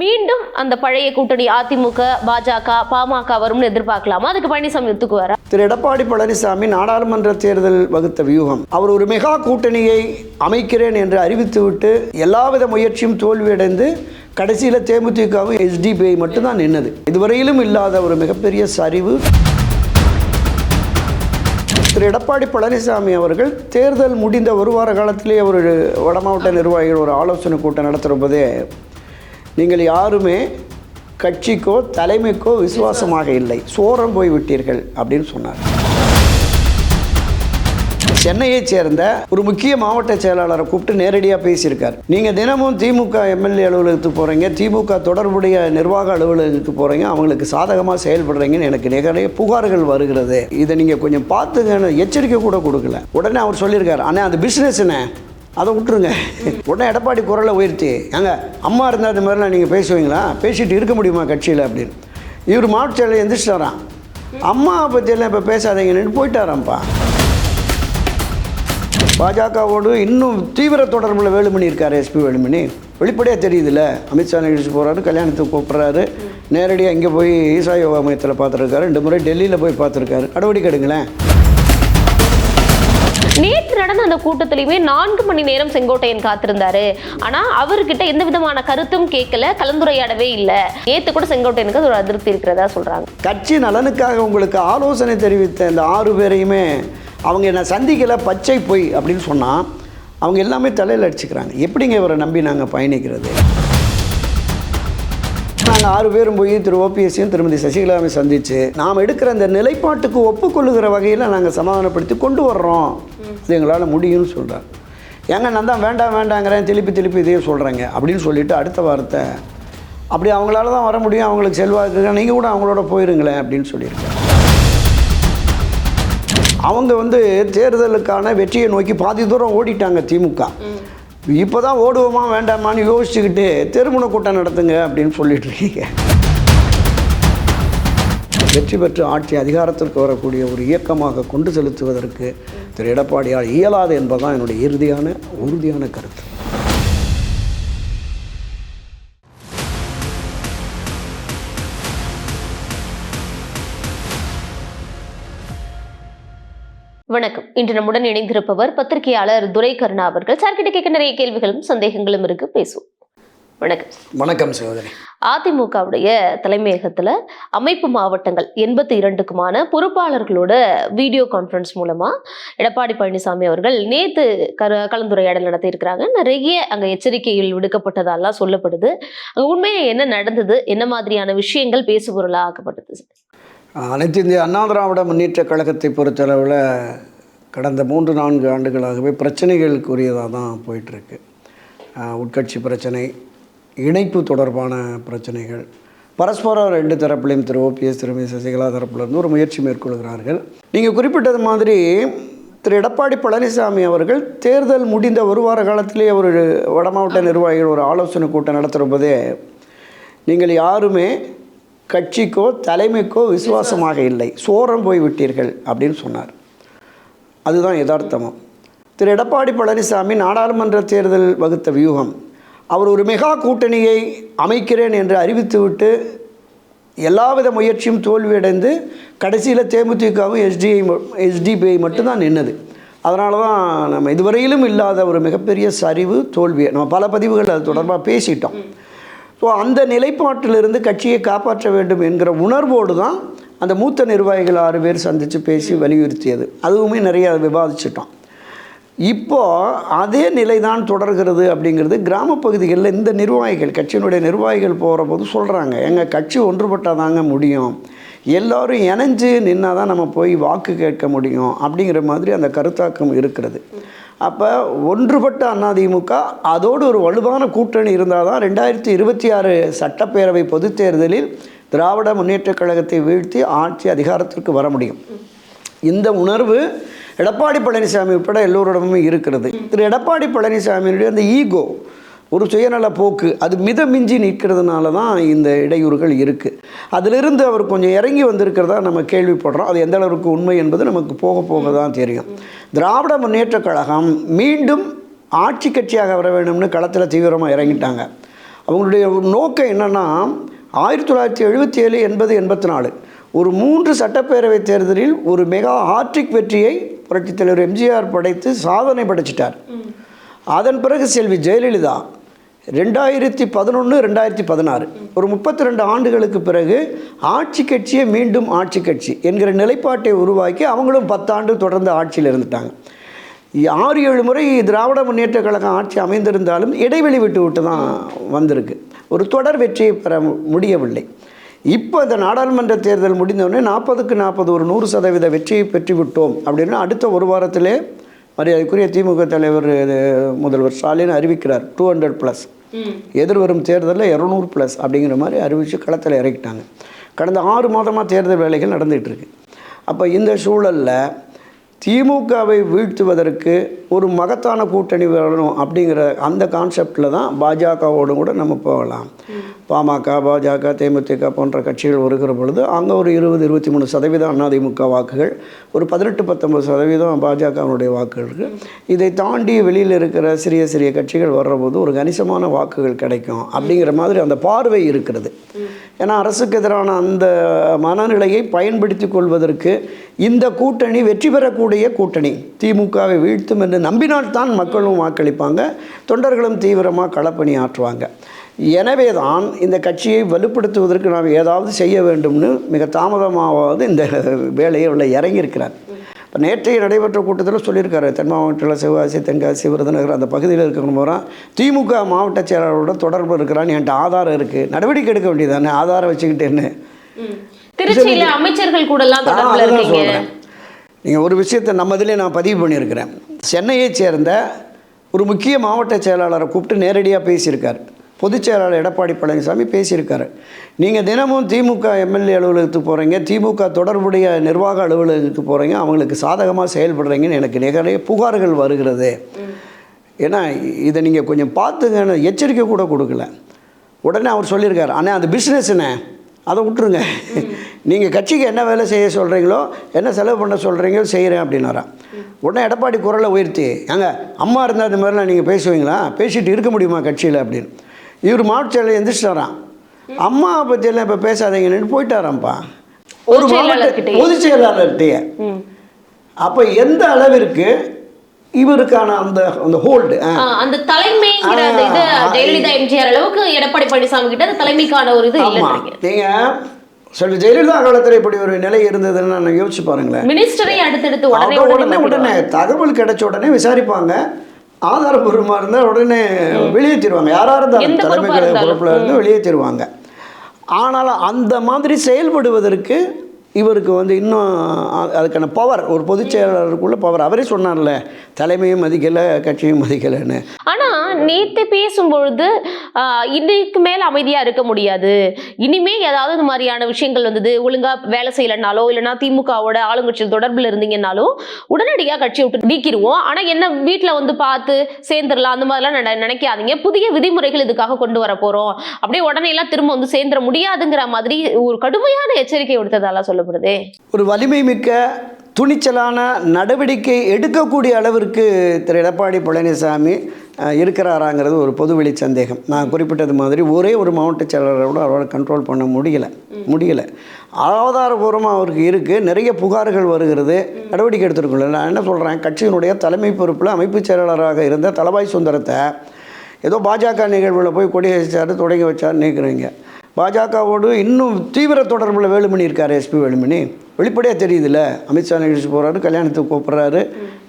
மீண்டும் அந்த பழைய கூட்டணி அதிமுக பாஜக பாமக வரும்னு எதிர்பார்க்கலாமா? அதுக்கு பழனிசாமி ஒத்துக்குவாரா? திரு எடப்பாடி பழனிசாமி நாடாளுமன்ற தேர்தல் வகுத்த வியூகம். அவர் ஒரு மெகா கூட்டணியை அமைக்கிறேன் என்று அறிவித்துவிட்டு எல்லாவித முயற்சியும் தோல்வியடைந்து கடைசியில் தேமுதிகவும் எஸ்டிபிஐ மட்டும்தான் நின்னது. இதுவரையிலும் இல்லாத ஒரு மிகப்பெரிய சரிவு. திரு எடப்பாடி பழனிசாமி அவர்கள் தேர்தல் முடிந்த ஒரு வார காலத்திலே ஒரு வடமாவட்ட நிர்வாகிகள் ஒரு ஆலோசனை கூட்டம் நடத்துகிறபோதே நீங்கள் யாருமே கட்சிக்கோ தலைமைக்கோ விசுவாசமாக இல்லை. சோரம் போய் விட்டீர்கள் அப்படின்னு சொன்னார். சென்னையைச் சேர்ந்த ஒரு முக்கிய மாவட்ட செயலாளரை கூப்பிட்டு நேரடியாக பேசியிருக்கார். நீங்கள் தினமும் திமுக எம்எல்ஏ அலுவலகத்துக்கு போகிறீங்க திமுக தொடர்புடைய நிர்வாக அலுவலகத்துக்கு போகிறீங்க அவங்களுக்கு சாதகமாக செயல்படுறீங்கன்னு எனக்கு நிறைய புகார்கள் வருகிறது. இதை நீங்கள் கொஞ்சம் பார்த்துங்கன்னு எச்சரிக்கை கூட கொடுக்கல. உடனே அவர் சொல்லியிருக்காரு ஆனால் அந்த பிஸ்னஸ் என்ன? அதை விட்டுருங்க. உடனே எடப்பாடி குரலை உயர்த்தி ஏங்க அம்மா இருந்தால் இந்த மாதிரிலாம் நீங்கள் பேசுவீங்களா? பேசிட்டு இருக்க முடியுமா கட்சியில்? அப்படின்னு. இவர் மாவட்ட செயலர் எந்திரிச்சிட்டாராம். அம்மாவை பற்றியெல்லாம் இப்போ பேசாதீங்கன்னு போயிட்டாராம்ப்பா. பாஜகவோடு இன்னும் தீவிர தொடர்பில் வேலுமணி இருக்கார் எஸ்பி வேலுமணி. வெளிப்படையாக தெரியுதுல்ல அமித்ஷா நிகழ்ச்சி போகிறாரு கல்யாணத்துக்கு கூப்பிட்றாரு. நேரடியாக இங்கே போய் ஈசா யோகா மையத்தில் பார்த்துருக்காரு. ரெண்டு முறை டெல்லியில் போய் பார்த்துருக்காரு. நடவடிக்கை எடுங்களேன். நேற்று நடந்த அந்த கூட்டத்திலையுமே நான்கு மணி நேரம் செங்கோட்டையன் காத்திருந்தாரு. ஆனா அவர்கிட்ட எந்த விதமான கருத்தும் கேட்கல கலந்துரையாடவே இல்லை. நேத்து கூட செங்கோட்டையனுக்கு அது ஒரு அதிருப்தி இருக்கிறதா சொல்றாங்க. கட்சி நலனுக்காக உங்களுக்கு ஆலோசனை தெரிவித்த இந்த ஆறு பேரையுமே அவங்க என்னை சந்திக்கல பச்சை பொய் அப்படின்னு சொன்னால் அவங்க எல்லாமே தலையில் அடிச்சுக்கிறாங்க. எப்படிங்க இவரை நம்பி நாங்கள் பயணிக்கிறது? ஆறு பேரும் போய் திரு ஓபிஎஸ்சியும் திருமதி சசிகலாவை சந்தித்து நாம் எடுக்கிற அந்த நிலைப்பாட்டுக்கு ஒப்புக்கொள்ளுகிற வகையில் நாங்கள் சமாதானப்படுத்தி கொண்டு வர்றோம். இது எங்களால் முடியும்னு சொல்கிறாங்க ஏங்க நான் தான் வேண்டாம் வேண்டாங்கிறேன் திருப்பி திருப்பி இதையே சொல்கிறேங்க அப்படின்னு சொல்லிவிட்டு அடுத்த வாரத்தை அப்படி அவங்களால தான் வர முடியும் அவங்களுக்கு செல்வாக்கு நீங்கள் கூட அவங்களோட போயிருங்களேன் அப்படின்னு சொல்லியிருக்காங்க. அவங்க வந்து தேர்தலுக்கான வெற்றியை நோக்கி பாதி தூரம் ஓடிட்டாங்க திமுக. இப்போ தான் ஓடுவோமா வேண்டாமான்னு யோசிச்சுக்கிட்டு திருமண கூட்டம் நடத்துங்க அப்படின்னு சொல்லிட்டு இருக்கீங்க. வெற்றி பெற்று ஆட்சி அதிகாரத்திற்கு வரக்கூடிய ஒரு இயக்கமாக கொண்டு செலுத்துவதற்கு திரு எடப்பாடியால் இயலாது என்பதுதான் என்னுடைய இறுதியான உறுதியான கருத்து. வணக்கம். இன்று நம்முடன் இணைந்திருப்பவர் பத்திரிகையாளர் துரை கருணா அவர்கள். சார்கிட்ட கேட்க நிறைய கேள்விகளும் சந்தேகங்களும் இருக்கு. பேசுவோம். வணக்கம். வணக்கம் சகோதரி. அதிமுகவுடைய தலைமையகத்துல அமைப்பு மாவட்டங்கள் எண்பத்தி இரண்டுக்குமான பொறுப்பாளர்களோட வீடியோ கான்ஃபரன்ஸ் மூலமா எடப்பாடி பழனிசாமி அவர்கள் நேத்து கர கலந்துரையாடல் நடத்தியிருக்கிறாங்க நிறைய அங்க எச்சரிக்கைகள் விடுக்கப்பட்டதெல்லாம் சொல்லப்படுது. அங்க உண்மையா என்ன நடந்தது? என்ன மாதிரியான விஷயங்கள் பேசுபொருளா ஆக்கப்பட்டது அனைத்து இந்திய அண்ணா திராவிட முன்னேற்ற கழகத்தை பொறுத்தளவில் கடந்த மூன்று நான்கு ஆண்டுகளாகவே பிரச்சனைகளுக்குரியதாக தான் போயிட்டுருக்கு. உட்கட்சி பிரச்சனை இணைப்பு தொடர்பான பிரச்சனைகள். பரஸ்பரம் ரெண்டு தரப்புலையும் திரு. ஓபிஎஸ் திருமதி சசிகலா தரப்புலேருந்து ஒரு முயற்சி மேற்கொள்கிறார்கள். நீங்கள் குறிப்பிட்டது மாதிரி திரு. எடப்பாடி பழனிசாமி அவர்கள் தேர்தல் முடிந்த ஒரு வார காலத்திலே ஒரு வடமாவட்ட நிர்வாகிகள் ஒரு ஆலோசனை கூட்டம் நடத்துகிறப்பதே நீங்கள் யாருமே கட்சிக்கோ தலைமைக்கோ விசுவாசமாக இல்லை. சோரம் போய் விட்டீர்கள் அப்படின்னு சொன்னார். அதுதான் யதார்த்தமும் திரு எடப்பாடி பழனிசாமி நாடாளுமன்ற தேர்தல் வகுத்த வியூகம். அவர் ஒரு மெகா கூட்டணியை அமைக்கிறேன் என்று அறிவித்துவிட்டு எல்லாவித முயற்சியும் தோல்வியடைந்து கடைசியில் தேமுதிகவும் எஸ்டிஐ எஸ்டிபிஐ மட்டும்தான் நின்னது. அதனால தான் நம்ம இதுவரையிலும் இல்லாத ஒரு மிகப்பெரிய சரிவு தோல்வியை. நம்ம பல பதிவுகள் அது தொடர்பாக பேசிட்டோம். ஸோ அந்த நிலைப்பாட்டிலிருந்து கட்சியை காப்பாற்ற வேண்டும் என்கிற உணர்வோடு தான் அந்த மூத்த நிர்வாகிகள் ஆறு பேர் சந்தித்து பேசி வலியுறுத்தியது. அதுவுமே நிறைய விவாதிச்சிட்டோம். இப்போ அதே நிலை தான் தொடர்கிறது அப்படிங்கிறது கிராமப்பகுதிகளில் இந்த நிர்வாகிகள் கட்சியினுடைய நிர்வாகிகள் போகிற போது சொல்கிறாங்க எங்கள் கட்சி ஒன்றுபட்டால் தாங்க முடியும். எல்லோரும் இணைஞ்சு நின்னா தான் நம்ம போய் வாக்கு கேட்க முடியும் அப்படிங்கிற மாதிரி அந்த கருத்தாக்கம் இருக்கிறது. அப்போ ஒன்றுபட்ட அதிமுக அதோடு ஒரு வலுவான கூட்டணி இருந்தால் தான் ரெண்டாயிரத்தி இருபத்தி ஆறு சட்டப்பேரவை பொதுத் தேர்தலில் திராவிட முன்னேற்றக் கழகத்தை வீழ்த்தி ஆட்சி அதிகாரத்திற்கு வர முடியும். இந்த உணர்வு எடப்பாடி பழனிசாமி உட்பட எல்லோரிடமும் இருக்கிறது. திரு எடப்பாடி பழனிசாமியினுடைய அந்த ஈகோ ஒரு சுயநல போக்கு அது மித மிஞ்சி நிற்கிறதுனால தான் இந்த இடையூறுகள் இருக்குது அதிலிருந்து அவர் கொஞ்சம் இறங்கி வந்திருக்கிறதா நம்ம கேள்விப்படுறோம். அது எந்த அளவுக்கு உண்மை என்பது நமக்கு போக போக தான் தெரியும். திராவிட முன்னேற்றக் கழகம் மீண்டும் ஆட்சி கட்சியாக வர வேணும்னு களத்தில் தீவிரமாக இறங்கிட்டாங்க. அவங்களுடைய நோக்கம் என்னென்னா ஆயிரத்தி தொள்ளாயிரத்தி எழுபத்தி ஏழு எண்பது எண்பத்தி நாலு ஒரு மூன்று சட்டப்பேரவை தேர்தலில் ஒரு மெகா ஹாட்ரிக் வெற்றியை புரட்சித் தலைவர் எம்ஜிஆர் படைத்து சாதனை படைச்சிட்டார். அதன் பிறகு செல்வி ஜெயலலிதா ரெண்டாயிரத்தி பதினொன்று ரெண்டாயிரத்தி பதினாறு. ஒரு முப்பத்தி ரெண்டு ஆண்டுகளுக்கு பிறகு ஆட்சி கட்சியை மீண்டும் ஆட்சி கட்சி என்கிற நிலைப்பாட்டை உருவாக்கி அவங்களும் பத்தாண்டு தொடர்ந்து ஆட்சியில் இருந்துட்டாங்க. ஆறு ஏழு முறை திராவிட முன்னேற்ற கழகம் ஆட்சி அமைந்திருந்தாலும் இடைவெளி விட்டு விட்டு தான் வந்திருக்கு. ஒரு தொடர் வெற்றியை பெற மு- முடியவில்லை. இப்போ இந்த நாடாளுமன்ற தேர்தல் முடிந்தவுடனே நாற்பதுக்கு நாற்பது ஒரு நூறு சதவீத வெற்றியை பெற்றுவிட்டோம் அப்படின்னா அடுத்த ஒரு வாரத்திலே மரியாதைக்குரிய திமுக தலைவர் முதல்வர் ஸ்டாலின் அறிவிக்கிறார். Two hundred plus. எதிர்வரும் தேர்தலில் இரநூறு ப்ளஸ் அப்படிங்கிற மாதிரி அறிவித்து களத்தில் இறக்கிட்டாங்க. கடந்த ஆறு மாதமாக தேர்தல் வேலைகள் நடந்துகிட்ருக்கு அப்போ இந்த சூழலில் திமுகவை வீழ்த்துவதற்கு ஒரு மகத்தான கூட்டணி வரணும் அப்படிங்கிற அந்த கான்செப்டில் தான் பாஜகவோடு கூட நம்ம போகலாம். பாமக பாஜக தேமுதிக போன்ற கட்சிகள் வருகிற பொழுது அங்கே ஒரு இருபது இருபத்தி மூணு சதவீதம் அதிமுக வாக்குகள் ஒரு பதினெட்டு பத்தொன்பது சதவீதம் பாஜகவினுடைய வாக்குகள் இருக்குது இதை தாண்டி வெளியில் இருக்கிற சிறிய சிறிய கட்சிகள் வர்றபோது ஒரு கணிசமான வாக்குகள் கிடைக்கும் அப்படிங்கிற மாதிரி அந்த பார்வை இருக்கிறது. ஏன்னா அரசுக்கு எதிரான அந்த மனநிலையை பயன்படுத்தி கொள்வதற்கு இந்த கூட்டணி வெற்றி பெறக்கூடிய கூட்டணி திமுகவை வீழ்த்தும் என்று நம்பினால்தான் மக்களும் வாக்களிப்பாங்க தொண்டர்களும் தீவிரமாக களப்பணி ஆற்றுவாங்க. எனவே தான் இந்த கட்சியை வலுப்படுத்துவதற்கு நாம் ஏதாவது செய்ய வேண்டும்னு மிக தாமதமாவது இந்த வேலையை உள்ள இறங்கியிருக்கிறார். நேற்றைய நடைபெற்ற கூட்டத்தில் சொல்லியிருக்காரு. தென் மாவட்டத்தில் சிவகாசி தென்காசி விருதுநகர் அந்த பகுதியில் இருக்கிறவங்க திமுக மாவட்ட செயலாளரோட தொடர்பு இருக்கிறான்னு என்கிட்ட ஆதாரம் இருக்குது நடவடிக்கை எடுக்க வேண்டியதானே ஆதாரம் வச்சுக்கிட்டு என்ன திருச்சியில அமைச்சர்கள் கூட சொல்கிறேன் நீங்கள் ஒரு விஷயத்தை நம்ம இதிலே நான் பதிவு பண்ணியிருக்கிறேன். சென்னையைச் சேர்ந்த ஒரு முக்கிய மாவட்ட செயலாளரை கூப்பிட்டு நேரடியாக பேசியிருக்கார். பொதுச் செயலாளர் எடப்பாடி பழனிசாமி பேசியிருக்காரு. நீங்கள் தினமும் திமுக எம்எல்ஏ அலுவலகத்துக்கு போகிறீங்க திமுக தொடர்புடைய நிர்வாக அலுவலகத்துக்கு போகிறீங்க அவங்களுக்கு சாதகமாக செயல்படுறீங்கன்னு எனக்கு நிறைய புகார்கள் வருகிறது. ஏன்னா இதை நீங்கள் கொஞ்சம் பார்த்துங்கன்னு எச்சரிக்கை கூட கொடுக்கல. உடனே அவர் சொல்லியிருக்காரு ஆனால் அந்த பிஸ்னஸ்ண்ணே அதை விட்டுருங்க. நீங்கள் கட்சிக்கு என்ன வேலை செய்ய சொல்கிறீங்களோ என்ன செலவு பண்ண சொல்கிறீங்களோ செய்கிறேன் அப்படின்னாரா. உடனே எடப்பாடி குரலை உயர்த்தி ஏங்க அம்மா இருந்தால் இந்த மாதிரிலாம் நீங்கள் பேசுவீங்களா? பேசிட்டு இருக்க முடியுமா கட்சியில்? அப்படின்னு. இவர் மாவட்ட செயலர் எந்திரிச்சிட்டாராம். அம்மா பற்றியெல்லாம் இப்போ பேசாதீங்கன்னு போயிட்டாராம்ப்பா. ஒரு மாவட்ட. பொதுச் செயலாளர்கிட்டயே. அப்போ எந்த அளவிற்கு இவருக்கான அந்த அந்த ஹோல்டு அந்த ஆ, ஜெயலலிதா எம்ஜிஆர் அளவுக்கு எடப்பாடி பழனிசாமி கிட்ட அந்த தலைமைக்கான ஒரு இது நீங்கள் சொல்லி ஜெயலலிதா காலத்தில் இப்படி ஒரு நிலை இருந்ததுன்னு நான் யோசிச்சு பாருங்களேன். மினிஸ்டரை அடுத்தடுத்து உடனே உடனே உடனே தகவல் கிடைச்ச உடனே விசாரிப்பாங்க. ஆதாரபூர்வமாக இருந்தால் உடனே வெளியேற்றிடுவாங்க. யாராக இருந்தாலும் தலைமை. பொறுப்பில் இருந்து வெளியேற்றிடுவாங்க. ஆனாலும் அந்த மாதிரி செயல்படுவதற்கு இவருக்கு வந்து இன்னும் அதுக்கான பவர் ஒரு பொதுச் செயலாளருக்குள்ள பவர் அவரே சொன்னார்ல தலைமையும் மதிக்கலை கட்சியும் மதிக்கலைன்னு. ஆனால் நேற்று பேசும்பொழுது ஆஹ், இன்னைக்கு அமைதியாக இருக்க முடியாது. இனிமே ஏதாவது இந்த மாதிரியான விஷயங்கள் வந்தது ஒழுங்காக வேலை செய்யலைனாலோ இல்லைன்னா திமுகவோட ஆளுங்கட்சியில் தொடர்பில் இருந்தீங்கனாலும் உடனடியாக கட்சியை விட்டு நீக்கிடுவோம். ஆனால் என்ன வீட்டில் வந்து பார்த்து சேர்ந்துடலாம் அந்த மாதிரிலாம் நினைக்காதீங்க. புதிய விதிமுறைகள் இதுக்காக கொண்டு வர போகிறோம் அப்படியே உடனே எல்லாம் திரும்ப வந்து சேர்ந்துட முடியாதுங்கிற மாதிரி ஒரு கடுமையான எச்சரிக்கை விடுத்ததால சொல்லப்படுதே. ஒரு வலிமை மிக்க துணிச்சலான நடவடிக்கை எடுக்கக்கூடிய அளவிற்கு திரு எடப்பாடி பழனிசாமி இருக்கிறாராங்கிறது ஒரு பொதுவெளி சந்தேகம். நான் குறிப்பிட்டது மாதிரி ஒரே ஒரு மாவட்ட செயலாளரோட அவரால் கண்ட்ரோல் பண்ண முடியல. முடியல. ஆதாரபூர்வமாக அவருக்கு இருக்குது நிறைய புகார்கள் வருகிறது. நடவடிக்கை எடுத்துருக்கல நான் என்ன சொல்கிறேன் கட்சியினுடைய தலைமை பொறுப்பில் அமைப்பு செயலாளராக இருந்த தலபாய் சுந்தரத்தை ஏதோ பாஜக நிகழ்வில் போய் கொடி வச்சாரு தொடங்கி வச்சார் நினைக்கிறீங்க. பாஜகவோடு இன்னும் தீவிர தொடர்பில் வேலுமணி இருக்கார் எஸ்பி வேலுமணி. வெளிப்படையாக தெரியுதுல்ல. அமித்ஷா நிகழ்ச்சி போகிறாரு கல்யாணத்துக்கு கூப்பிட்றாரு.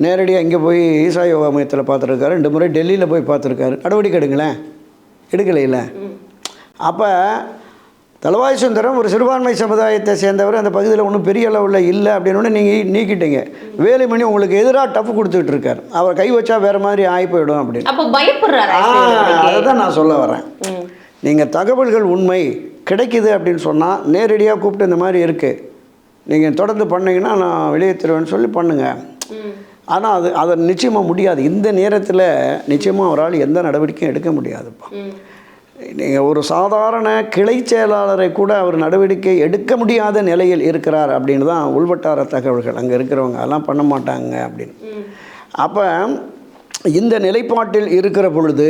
நேரடியாக இங்கே போய் ஈசா யோகா மையத்தில் பார்த்துருக்காரு. ரெண்டு முறை டெல்லியில் போய் பார்த்துருக்காரு. நடவடிக்கை எடுங்களேன். எடுக்கலையில. அப்போ தலவாய் சுந்தரம் ஒரு சிறுபான்மை சமுதாயத்தை சேர்ந்தவர் அந்த பகுதியில் ஒன்றும் பெரிய அளவில் இல்லை அப்படின்னு நீங்கள் நீக்கிட்டீங்க. வேலுமணி உங்களுக்கு எதிராக டஃப் கொடுத்துட்டு இருக்கார். அவர் கை வச்சா வேறு மாதிரி ஆகி போயிடும் அப்படின்னு. அதை தான் நான் சொல்ல வரேன். நீங்கள் தகவல்கள் உண்மை கிடைக்குது அப்படின்னு சொன்னால் நேரடியாக கூப்பிட்டு இந்த மாதிரி இருக்குது நீங்கள் தொடர்ந்து பண்ணீங்கன்னா நான் வெளியேற்றுருவேன்னு சொல்லி பண்ணுங்கள் ஆனால் அது அதை நிச்சயமாக முடியாது. இந்த நேரத்தில் நிச்சயமாக அவரால் எந்த நடவடிக்கையும் எடுக்க முடியாதுப்பா. நீங்கள் ஒரு சாதாரண கிளை செயலாளரை கூட அவர் நடவடிக்கை எடுக்க முடியாத நிலையில் இருக்கிறார் அப்படின்னு தான் உள்வட்டார தகவல்கள். அங்கே இருக்கிறவங்க அதெல்லாம் பண்ண மாட்டாங்க அப்படின்னு. அப்போ இந்த நிலைப்பாட்டில் இருக்கிற பொழுது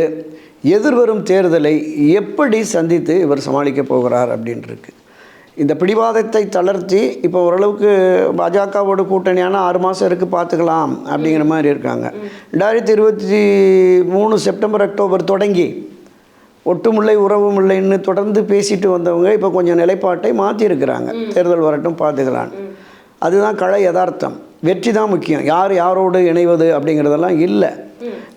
எதிர்வரும் தேர்தலை எப்படி சந்தித்து இவர் சமாளிக்கப் போகிறார் அப்படின்னு இருக்கு இந்த பிடிவாதத்தை தளர்த்தி இப்போ ஓரளவுக்கு பாஜகவோட கூட்டணியான ஆறு மாதம் இருக்குது பார்த்துக்கலாம் அப்படிங்கிற மாதிரி இருக்காங்க. ரெண்டாயிரத்தி இருபத்தி மூணு செப்டம்பர் அக்டோபர் தொடங்கி ஒட்டுமுல்லை உறவுமில்லைன்னு தொடர்ந்து பேசிட்டு வந்தவங்க இப்போ கொஞ்சம் நிலைப்பாட்டை மாற்றிருக்கிறாங்க தேர்தல் வரட்டும் பார்த்துக்கலாம் அதுதான் கள யதார்த்தம். வெற்றி தான் முக்கியம். யார் யாரோடு இணைவது அப்படிங்கிறதெல்லாம் இல்லை.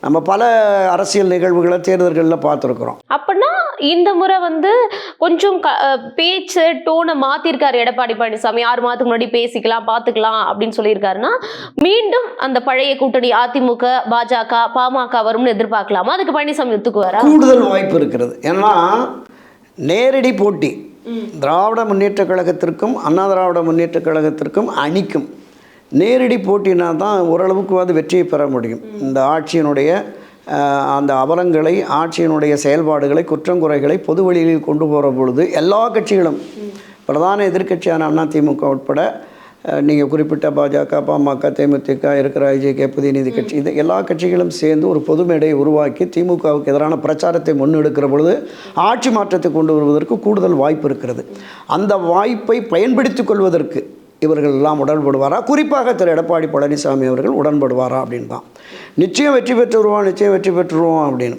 நம்ம பல அரசியல் நிகழ்வுகளை தேர்தல்களில் பார்த்துருக்குறோம். அப்படின்னா இந்த முறை வந்து கொஞ்சம் க- பேச்சு டோனை மாத்திருக்காரு எடப்பாடி பழனிசாமி. ஆறு மாதத்துக்கு முன்னாடி பேசிக்கலாம் பார்த்துக்கலாம் அப்படின்னு சொல்லியிருக்காருன்னா மீண்டும் அந்த பழைய கூட்டணி அதிமுக பாஜக பாமக வரும்னு எதிர்பார்க்கலாமா? அதுக்கு பழனிசாமி ஒத்துக்குவாரா? கூடுதல் வாய்ப்பு இருக்கிறது. ஏன்னா நேரடி போட்டி திராவிட முன்னேற்ற கழகத்திற்கும் அண்ணா திராவிட முன்னேற்ற கழகத்திற்கும் அணிக்கும். நேரடி போட்டினா தான் ஓரளவுக்கு வந்து வெற்றியை பெற முடியும். இந்த ஆட்சியினுடைய அந்த அவலங்களை ஆட்சியினுடைய செயல்பாடுகளை குற்றங்குறைகளை பொது வழியில் கொண்டு போகிற பொழுது எல்லா கட்சிகளும் பிரதான எதிர்க்கட்சியான அண்ணா திமுக உட்பட நீங்கள் குறிப்பிட்ட பாஜக பாமக தேமுதிக இருக்கிற ஐஜேகே புதிய நீதி கட்சி இது எல்லா கட்சிகளும் சேர்ந்து ஒரு பொது மேடையை உருவாக்கி திமுகவுக்கு எதிரான பிரச்சாரத்தை முன்னெடுக்கிற பொழுது ஆட்சி மாற்றத்தை கொண்டு வருவதற்கு கூடுதல் வாய்ப்பு இருக்கிறது. அந்த வாய்ப்பை பயன்படுத்திக் கொள்வதற்கு இவர்கள் எல்லாம் உடன்படுவாரா? குறிப்பாக திரு எடப்பாடி பழனிசாமி அவர்கள் உடன்படுவாரா அப்படின்னு தான் நிச்சயம் வெற்றி பெற்றுருவோம் நிச்சயம் வெற்றி பெற்றுருவோம் அப்படின்னு.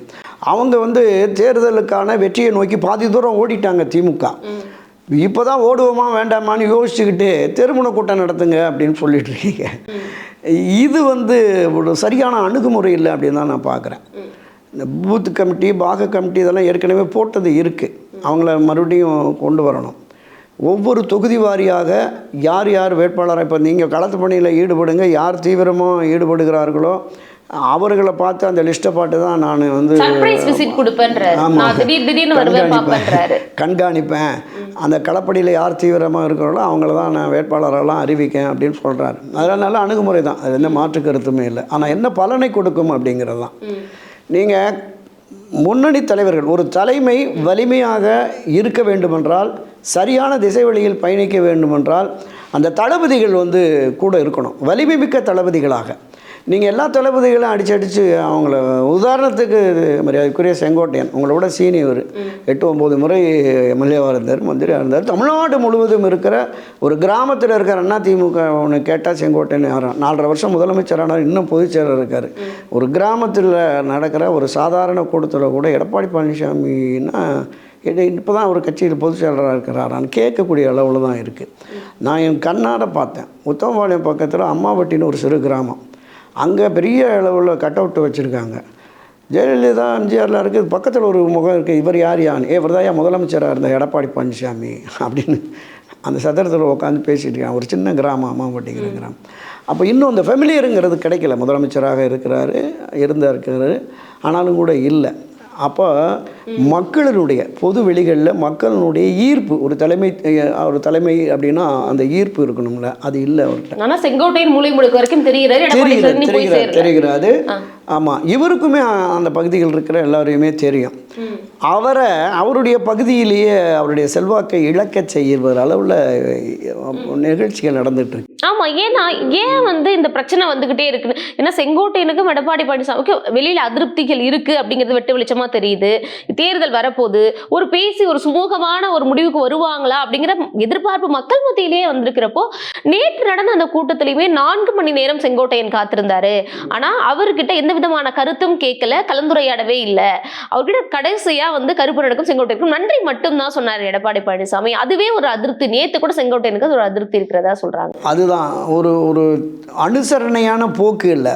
அவங்க வந்து தேர்தலுக்கான வெற்றியை நோக்கி பாதி தூரம் ஓடிட்டாங்க திமுக. இப்போ தான் ஓடுவோமா வேண்டாமான்னு யோசிச்சுக்கிட்டு திருமண கூட்டம் நடத்துங்க அப்படின்னு சொல்லிட்டு இருக்கீங்க. இது வந்து ஒரு சரியான அணுகுமுறை இல்லை அப்படின்னு தான் நான் பார்க்குறேன். இந்த பூத் கமிட்டி பாக கமிட்டி இதெல்லாம் ஏற்கனவே போட்டது இருக்குது அவங்கள மறுபடியும் கொண்டு வரணும். ஒவ்வொரு தொகுதி வாரியாக யார் யார் வேட்பாளரை இப்போ நீங்கள் களத்து பணியில் ஈடுபடுங்க யார் தீவிரமாக ஈடுபடுகிறார்களோ அவர்களை பார்த்து அந்த லிஸ்ட்டை பார்த்து தான் நான் வந்து பார்ப்பேன்றாரு. கண்காணிப்பேன். அந்த களப்படியில் யார் தீவிரமாக இருக்கிறாங்களோ அவங்கள தான் நான் வேட்பாளரெல்லாம் அறிவிக்கேன் அப்படின்னு சொல்கிறாரு அதெல்லாம் நல்ல அணுகுமுறை தான். அது எந்த மாற்று கருத்துமே இல்லை. ஆனால் என்ன பலனை கொடுக்கும் அப்படிங்கிறது தான். நீங்கள் முன்னணி தலைவர்கள் ஒரு தலைமை வலிமையாக இருக்க வேண்டுமென்றால் சரியான திசை வழியில் பயணிக்க வேண்டுமென்றால் அந்த தளபதிகள் வந்து கூட இருக்கணும். வலிமை மிக்க தளபதிகளாக. நீங்கள் எல்லா தளபதிகளும் அடிச்சு அடித்து அவங்கள உதாரணத்துக்கு மரியாதைக்குரிய செங்கோட்டையன் உங்களை விட சீனியர். எட்டு ஒம்பது முறை எம்எல்ஏவாக இருந்தார் மந்திரியாக இருந்தார். தமிழ்நாடு முழுவதும் இருக்கிற ஒரு கிராமத்தில் இருக்கிற அண்ணா திமுக ஒன்று கேட்டால் செங்கோட்டையன் யாரும் நாலரை வருஷம் முதலமைச்சரானார் இன்னும் பொதுச்செயலர் இருக்கார். ஒரு கிராமத்தில் நடக்கிற ஒரு சாதாரண கூட்டத்தில் கூட எடப்பாடி பழனிசாமின்னா இப்போ தான் ஒரு கட்சியில் பொதுச் செயலராக இருக்கிறாரான்னு கேட்கக்கூடிய அளவில் தான் இருக்குது நான் என் கண்ணாட பார்த்தேன். உத்தமபாளையம் பக்கத்தில் அம்மாவட்டின்னு ஒரு சிறு கிராமம். அங்கே பெரிய அளவில் கட் அவுட்டு வச்சுருக்காங்க. ஜெயலலிதா எம்ஜிஆரில் இருக்குது பக்கத்தில் ஒரு முகம் இருக்குது இவர் யார் யான் ஏ இவர் தான் முதலமைச்சராக இருந்த எடப்பாடி பழனிசாமி அப்படின்னு அந்த சத்திரத்தில் உட்காந்து பேசிட்டு இருக்கான் ஒரு சின்ன கிராமம் அம்மாவட்டிங்கிற கிராமம். அப்போ இன்னும் அந்த ஃபெமிலியருங்கிறது கிடைக்கல. முதலமைச்சராக இருக்கிறாரு இருந்தா இருக்கிறாரு. ஆனாலும் கூட இல்லை. அப்போ மக்களினுடைய பொது வெளிகளில் மக்களினுடைய ஈர்ப்பு ஒரு தலைமை ஒரு தலைமை அப்படின்னா அந்த ஈர்ப்பு இருக்கணும்ல. அது இல்லை அவர்கிட்ட. ஆனா செங்கோட்டையன் மூலை முழுக்க வரைக்கும் தெரியுறாரு எடப்பாடி தெரிகிறது ஆமாம் இவருக்குமே அந்த பகுதியில் இருக்கிற எல்லாரையுமே தெரியும். அவரை அவருடைய பகுதியிலேயே அவருடைய செல்வாக்கை இழக்கச் செய்கிற அளவில் நிகழ்ச்சிகள் நடந்துட்டு இருக்கு. ஆமா ஏன்னா ஏன் வந்து இந்த பிரச்சனை வந்துகிட்டே இருக்கு ஏன்னா செங்கோட்டையனுக்கும் எடப்பாடி பழனிசாமிக்கும் வெளியில அதிருப்திகள் இருக்கு அப்படிங்கிறது வெட்ட வெளிச்சமா தெரியுது. தேர்தல் வரப்போகுது. ஒரு பேசி ஒரு சுமூகமான ஒரு முடிவுக்கு வருவாங்களா அப்படிங்கிற எதிர்பார்ப்பு மக்கள் மத்தியிலேயே வந்திருக்கிறப்போ நேற்று நடந்த அந்த கூட்டத்திலையுமே நான்கு மணி நேரம் செங்கோட்டையன் காத்திருந்தாரு. ஆனா அவர்கிட்ட எந்த விதமான கருத்தும் கேட்கல கலந்துரையாடவே இல்லை. அவர்கிட்ட கடைசியா வந்து கருப்பு செங்கோட்டைக்கும் நன்றி மட்டும் தான் சொன்னார் எடப்பாடி பழனிசாமி. அதுவே ஒரு அதிருப்தி. நேத்து கூட செங்கோட்டையனுக்கு ஒரு அதிருப்தி இருக்கிறதா சொல்றாங்க. அதுதான். ஒரு ஒரு அனுசரணையான போக்கு இல்லை.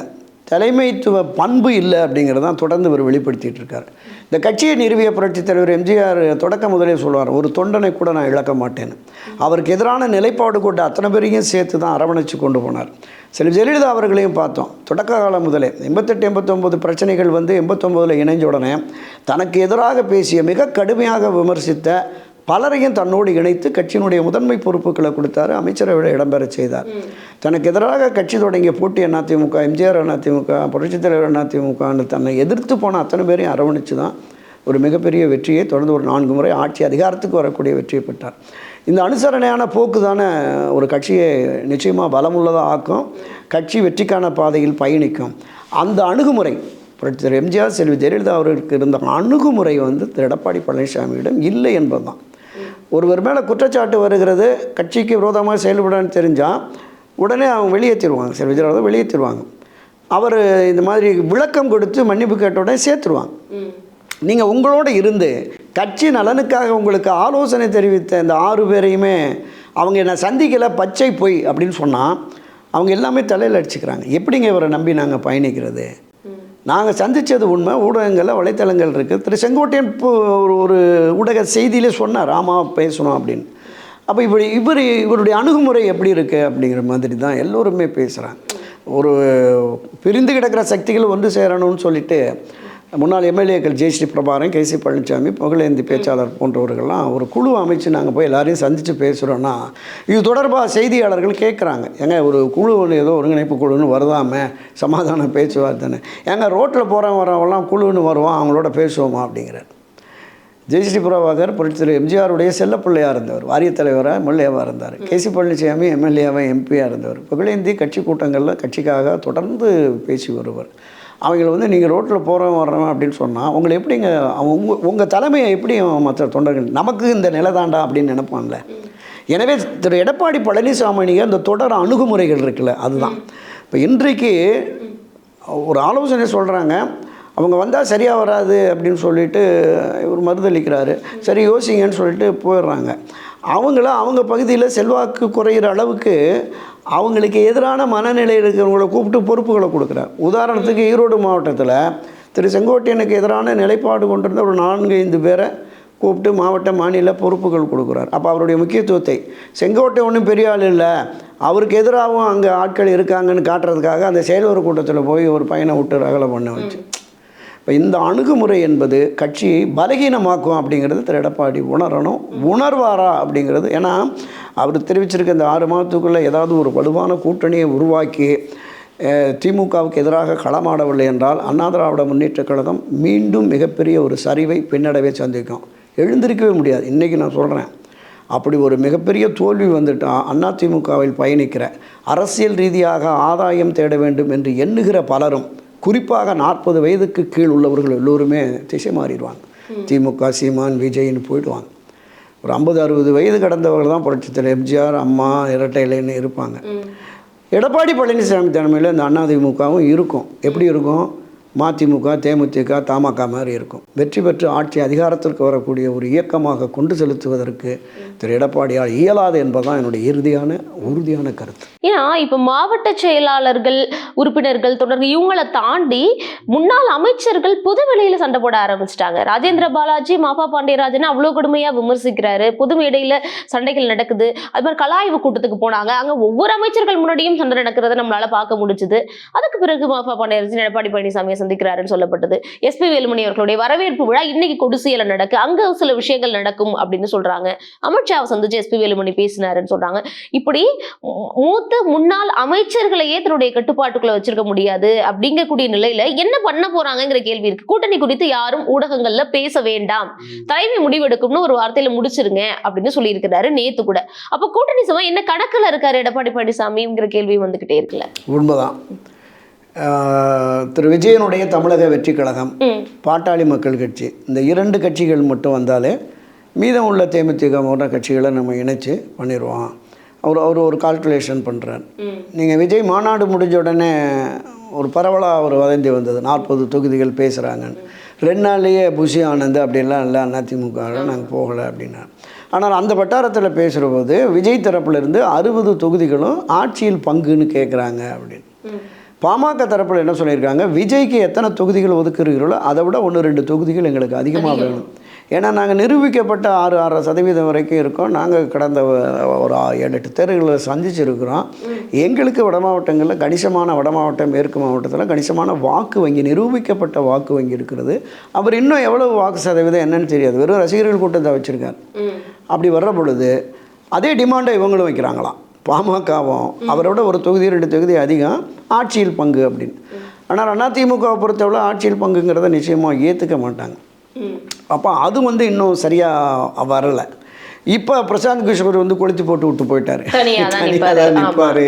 தலைமைத்துவ பண்பு இல்லை அப்படிங்கிறத தான் தொடர்ந்து இவர் வெளிப்படுத்திட்டு இருக்கார். இந்த கட்சியை நிறுவிய புரட்சித் தலைவர் எம்ஜிஆர் தொடக்க முதலே சொல்லுவார் ஒரு தொண்டனை கூட நான் இழக்க மாட்டேன்னு. அவருக்கு எதிரான நிலைப்பாடு கொண்டு அத்தனை பேரையும் சேர்த்து தான் அரவணைச்சு கொண்டு போனார். சில ஜெயலலிதா அவர்களையும் பார்த்தோம். தொடக்க காலம் முதலே எண்பத்தெட்டு எண்பத்தொம்போது பிரச்சனைகள் வந்து எண்பத்தொம்போதில் இணைஞ்ச உடனே தனக்கு எதிராக பேசிய மிக கடுமையாக விமர்சித்த பலரையும் தன்னோடு இணைத்து கட்சியினுடைய முதன்மை பொறுப்புகளை கொடுத்தாரு. அமைச்சரவையில் இடம்பெறச் செய்தார். தனக்கு எதிராக கட்சி தொடங்கிய போட்டி அதிமுக எம்ஜிஆர் அதிமுக புரட்சித் தலைவர் அதிமுகன்னு தன்னை எதிர்த்து போன அத்தனை பேரையும் அரவணைச்சு தான் ஒரு மிகப்பெரிய வெற்றியை தொடர்ந்து ஒரு நான்கு முறை ஆட்சி அதிகாரத்துக்கு வரக்கூடிய வெற்றியை பெற்றார். இந்த அனுசரணையான போக்கு தானே ஒரு கட்சியை நிச்சயமாக பலமுள்ளதாக ஆக்கும். கட்சி வெற்றிக்கான பாதையில் பயணிக்கும். அந்த அணுகுமுறை புரட்சித்தர் எம்ஜிஆர் செல்வி ஜெயலலிதா அவர்களுக்கு இருந்த அணுகுமுறை வந்து திரு எடப்பாடி பழனிசாமியிடம் இல்லை என்பதுதான். ஒருவர் மேலே குற்றச்சாட்டு வருகிறது கட்சிக்கு விரோதமாக செயல்படான்னு தெரிஞ்சால் உடனே அவங்க வெளியேற்றிடுவாங்க. சார் ஜெயலலிதா வெளியேற்றிடுவாங்க. அவர் இந்த மாதிரி விளக்கம் கொடுத்து மன்னிப்பு கேட்ட உடனே சேர்த்துருவாங்க. நீங்கள் உங்களோட இருந்து கட்சி நலனுக்காக உங்களுக்கு ஆலோசனை தெரிவித்த இந்த ஆறு பேரையுமே அவங்க என்னை சந்திக்கலை பச்சை பொய் அப்படின்னு சொன்னால் அவங்க எல்லாமே தலையில் அடிச்சுக்கிறாங்க. எப்படிங்க இவரை நம்பி நாங்கள் பயணிக்கிறது? நாங்கள் சந்தித்தது உண்மை. ஊடகங்களில் வலைத்தளங்கள் இருக்குது திரு செங்கோட்டையன் இப்போ ஒரு ஒரு ஊடக செய்தியிலே சொன்னார் ஆமாம் பேசணும் அப்படின்னு. அப்போ இப்படி இவர் இவருடைய அணுகுமுறை எப்படி இருக்குது அப்படிங்கிற மாதிரி தான் எல்லோருமே பேசுகிறாங்க ஒரு பிரிந்து கிடக்கிற சக்திகள் ஒன்று சேரணும்னு சொல்லிட்டு முன்னாள் எம்எல்ஏக்கள் ஜெயஸ்ரீ பிரபாரன் கே சி பழனிசாமி புகழேந்தி பேச்சாளர் போன்றவர்கள்லாம் ஒரு குழு அமைச்சு நாங்கள் போய் எல்லாரையும் சந்தித்து பேசுகிறோன்னா இது தொடர்பாக செய்தியாளர்கள் கேட்குறாங்க ஏங்க ஒரு குழு ஒன்று ஏதோ ஒருங்கிணைப்பு குழுன்னு வருதாமே? சமாதான பேச்சுவார்த்தைன்னு. ஏங்க ரோட்டில் போகிறவன் வரவெல்லாம் குழுன்னு வருவான் அவங்களோட பேசுவோமா அப்படிங்கிறார். ஜெயஸ்ரீ பிரபாகர் புரட்சித்தலைவர் எம்ஜிஆருடைய செல்லப்பிள்ளையாக இருந்தவர் வாரியத் தலைவராக எம்எல்ஏவாக இருந்தார். கேசி பழனிசாமி எம்எல்ஏவாக எம்பியாக இருந்தவர். புகழேந்தி கட்சி கூட்டங்களில் கட்சிக்காக தொடர்ந்து பேசி வருவர். அவங்கள வந்து நீங்கள் ரோட்டில் போகிறவன் வர்றவன் அப்படின்னு சொன்னால் உங்களை எப்படிங்க அவங்க உங்கள் உங்கள் தலைமையை எப்படி மற்ற தொண்டர்கள் நமக்கு இந்த நிலை தாண்டா அப்படின்னு நினைப்பான்ல எனவே திரு எடப்பாடி பழனிசாமிக்கு அந்த தொடர் அணுகுமுறைகள் இருக்குல்ல அதுதான். இப்போ இன்றைக்கு ஒரு ஆலோசனை சொல்கிறாங்க அவங்க வந்தால் சரியாக வராது அப்படின்னு சொல்லிட்டு இவர் மறுதளிக்கிறாரு சரி யோசிங்கன்னு சொல்லிட்டு போயிடுறாங்க. அவங்கள அவங்க பகுதியில் செல்வாக்கு குறையிற அளவுக்கு அவங்களுக்கு எதிரான மனநிலை இருக்கிறவங்கள கூப்பிட்டு பொறுப்புகளை கொடுக்குறார். உதாரணத்துக்கு ஈரோடு மாவட்டத்தில் திரு செங்கோட்டையனுக்கு எதிரான நிலைப்பாடு கொண்டிருந்த ஒரு நான்கு ஐந்து பேரை கூப்பிட்டு மாவட்ட மாநில பொறுப்புகள் கொடுக்குறார். அப்போ அவருடைய முக்கியத்துவத்தை செங்கோட்டை ஒன்றும் பெரிய ஆள் இல்லை அவருக்கு எதிராகவும் அங்கே ஆட்கள் இருக்காங்கன்னு காட்டுறதுக்காக அந்த செயல்வர் கூட்டத்தில் போய் ஒரு பையனை விட்டு ரகலை பண்ண வச்சு. இப்போ இந்த அணுகுமுறை என்பது கட்சியை பலகீனமாக்கும் அப்படிங்கிறது திரு எடப்பாடி உணரணும். உணர்வாரா அப்படிங்கிறது ஏன்னா அவர் தெரிவிச்சிருக்க இந்த ஆறு மாதத்துக்குள்ளே ஏதாவது ஒரு வலுவான கூட்டணியை உருவாக்கி திமுகவுக்கு எதிராக களமாடவில்லை என்றால் அண்ணா திராவிட முன்னேற்றக் கழகம் மீண்டும் மிகப்பெரிய ஒரு சரிவை பின்னடைவே சந்திக்கும். எழுந்திருக்கவே முடியாது. இன்றைக்கி நான் சொல்கிறேன் அப்படி ஒரு மிகப்பெரிய தோல்வி வந்துட்டால் அதிமுகவில் பயணிக்கிற அரசியல் ரீதியாக ஆதாயம் தேட வேண்டும் என்று எண்ணுகிற பலரும் குறிப்பாக நாற்பது வயதுக்கு கீழ் உள்ளவர்கள் எல்லோருமே திசை மாறிடுவாங்க. திமுக சீமான் விஜய்னு போயிடுவாங்க. ஒரு ஐம்பது அறுபது வயது கடந்தவர்கள் தான் புரட்சித்தலைவர். எம்ஜிஆர் அம்மா இரட்டை இலைன்னு இருப்பாங்க. எடப்பாடி பழனிசாமி தலைமையில் இந்த அதிமுகவும் இருக்கும். எப்படி இருக்கும்? மதிமுக தேமுதிக தமாக மாதிரி இருக்கும். வெற்றி பெற்று ஆட்சி அதிகாரத்திற்கு வரக்கூடிய ஒரு இயக்கமாக கொண்டு செலுத்துவதற்கு திரு எடப்பாடியால் இயலாது என்பதுதான் என்னுடைய இறுதியான உறுதியான கருத்து. ஏன்னா இப்போ மாவட்ட செயலாளர்கள் உறுப்பினர்கள் தொடர்ந்து இவங்களை தாண்டி முன்னாள் அமைச்சர்கள் புது வெளியில் சண்டை போட ஆரம்பிச்சிட்டாங்க. ராஜேந்திர பாலாஜி மாபா பாண்டியராஜன் அவ்வளோ கொடுமையாக விமர்சிக்கிறாரு. புது இடையில சண்டைகள் நடக்குது. அது மாதிரி கலாய்வு கூட்டத்துக்கு போனாங்க. அங்கே ஒவ்வொரு அமைச்சர்கள் முன்னாடியும் சண்டை நடக்கிறத நம்மளால பார்க்க முடிஞ்சுது. அதுக்கு பிறகு மாபா பாண்டியராஜன் எடப்பாடி பழனிசாமியை சந்திக்கிறாருன்னு சொல்லப்பட்டது. எஸ்பி வேலுமணி அவர்களுடைய வரவேற்பு விழா இன்னைக்கு கொடிசியில நடக்கு. அங்க சில விஷயங்கள் நடக்கும் அப்படின்னு சொல்றாங்க. அமித்ஷாவை சந்திச்சு எஸ்பி வேலுமணி பேசினாருன்னு சொல்றாங்க. இப்படி மூத்த முன்னாள் அமைச்சர்களையே தன்னுடைய கட்டுப்பாட்டுக்குள்ள வச்சிருக்க முடியாது அப்படிங்கக்கூடிய நிலையில என்ன பண்ண போறாங்கங்கிற கேள்வி இருக்கு. கூட்டணி குறித்து யாரும் ஊடகங்கள்ல பேச வேண்டாம். தலைமை முடிவெடுக்கும்னு ஒரு வார்த்தையில முடிச்சிருங்க அப்படின்னு சொல்லியிருக்கிறாரு நேத்து கூட. அப்ப கூட்டணி சபை என்ன கணக்குல இருக்காரு எடப்பாடி பழனிசாமிங்கிற கேள்வி வந்துகிட்டே இருக்குல்ல. உண்மைதான். திரு விஜயனுடைய தமிழக வெற்றி கழகம். பாட்டாளி மக்கள் கட்சி. இந்த இரண்டு கட்சிகள் மட்டும் வந்தாலே மீதம் உள்ள தேமுதிக போன்ற கட்சிகளை நம்ம இணைச்சு பண்ணிடுவோம் அவர் அவர் ஒரு கால்குலேஷன் பண்ணுறார் நீங்கள் விஜய் மாநாடு முடிஞ்ச உடனே ஒரு பரவலாக ஒரு வதந்தி வந்தது. நாற்பது தொகுதிகள் பேசுகிறாங்கன்னு ரெண்டு நாள்லேயே புஷி ஆனந்த் அப்படிலாம் இல்லை அதிமுகவில் நாங்கள் போகலை அப்படின்னார். ஆனால் அந்த வட்டாரத்தில் பேசுகிற போது விஜய் தரப்புலேருந்து அறுபது தொகுதிகளும் ஆட்சியில் பங்குன்னு கேட்குறாங்க அப்படின்னு. பாமக தரப்பில் என்ன சொல்லியிருக்காங்க? விஜய்க்கு எத்தனை தொகுதிகள் ஒதுக்குறீர்களோ அதை விட ஒன்று ரெண்டு தொகுதிகள் எங்களுக்கு அதிகமாக வேணும். ஏன்னா நாங்கள் நிரூபிக்கப்பட்ட ஆறு ஆறு சதவீதம் வரைக்கும் இருக்கோம். நாங்கள் கடந்த ஒரு ஏழு எட்டு தேர்தல்களை சந்திச்சிருக்கிறோம். எங்களுக்கு வட மாவட்டங்களில் கணிசமான வட மாவட்டம் மேற்கு மாவட்டத்தில் கணிசமான வாக்கு வங்கி நிரூபிக்கப்பட்ட வாக்கு வங்கி இருக்கிறது. அவர் இன்னும் எவ்வளவு வாக்கு சதவீதம் என்னன்னு தெரியாது. வெறும் ரசிகர்கள் கூட்டத்தை வச்சுருக்கார். அப்படி வர்ற பொழுது அதே டிமாண்டை இவங்களும் வைக்கிறாங்களாம். பாமகவும் அவரோட ஒரு தொகுதி ரெண்டு தொகுதி அதிகம் ஆட்சியில் பங்கு அப்படின்னு. ஆனால் அதிமுகவை பொறுத்தவரை ஆட்சியில் பங்குங்கிறத நிச்சயமாக ஏற்றுக்க மாட்டாங்க. அப்போ அது வந்து இன்னும் சரியாக வரலை. இப்போ பிரசாந்த் கிஷோர் வந்து கொளுத்தி போட்டு விட்டு போயிட்டாரு. தனியா தான். நிற்பாரு